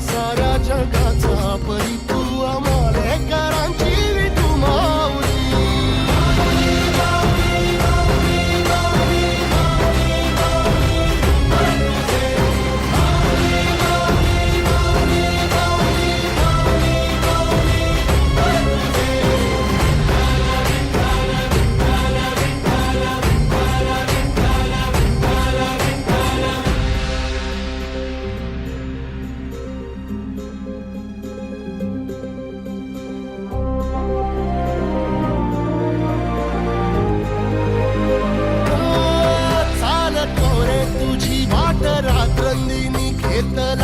sara jagat எத்தனை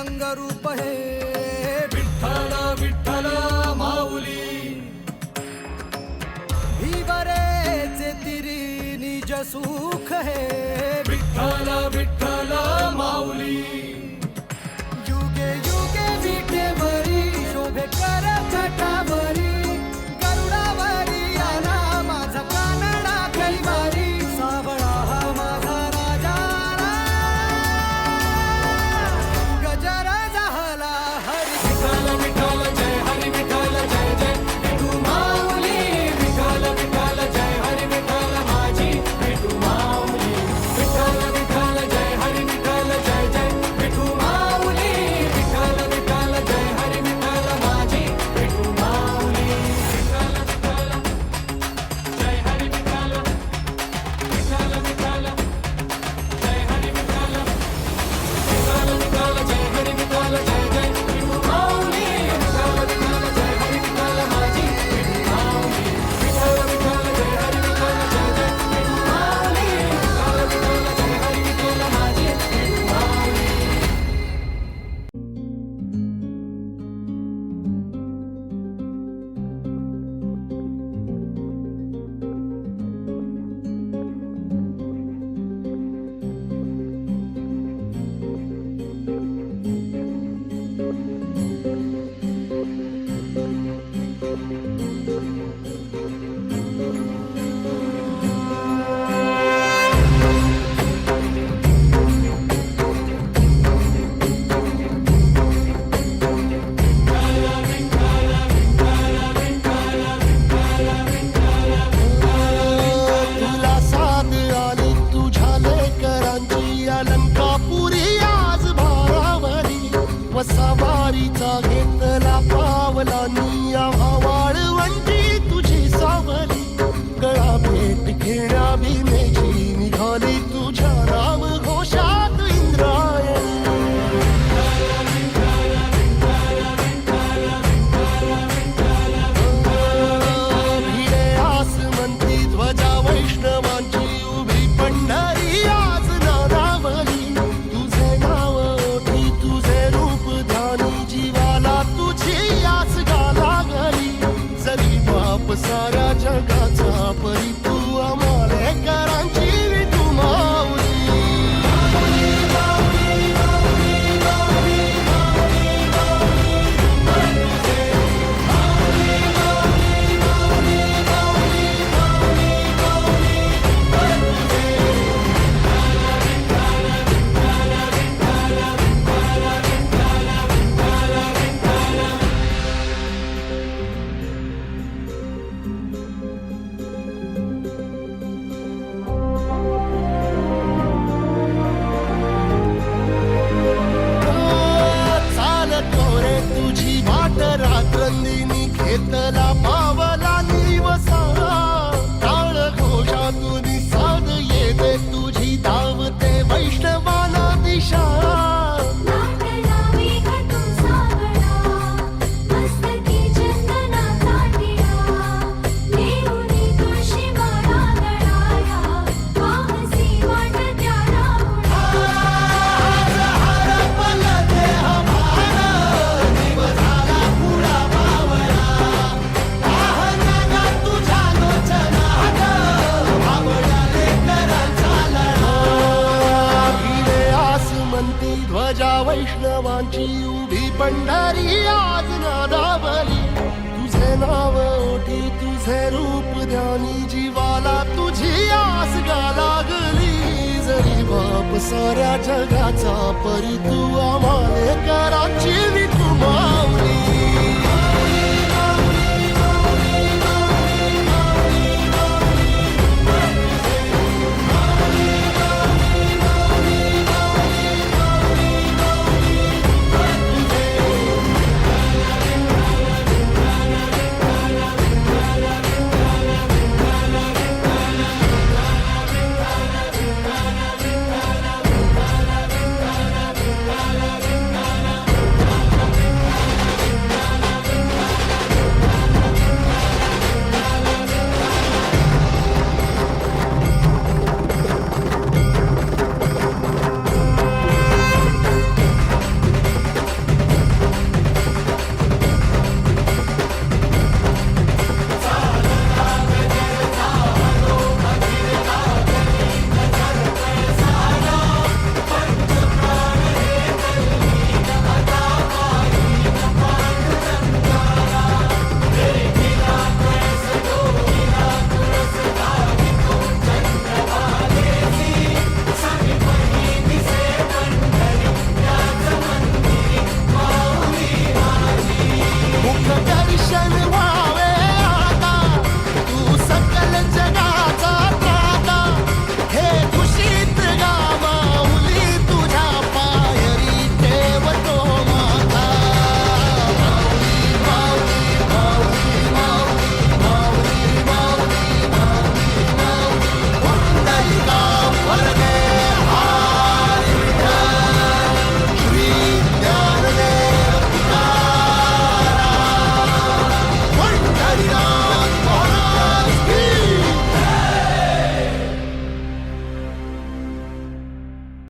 रंगरूप हे. विठ्ठला विठ्ठला माऊली. भीवरेचे तिरी निज सुख हे. विठ्ठला विठ्ठला माऊली. साऱ्या जगाचा परी तू आम्हाला कराची विकुमावली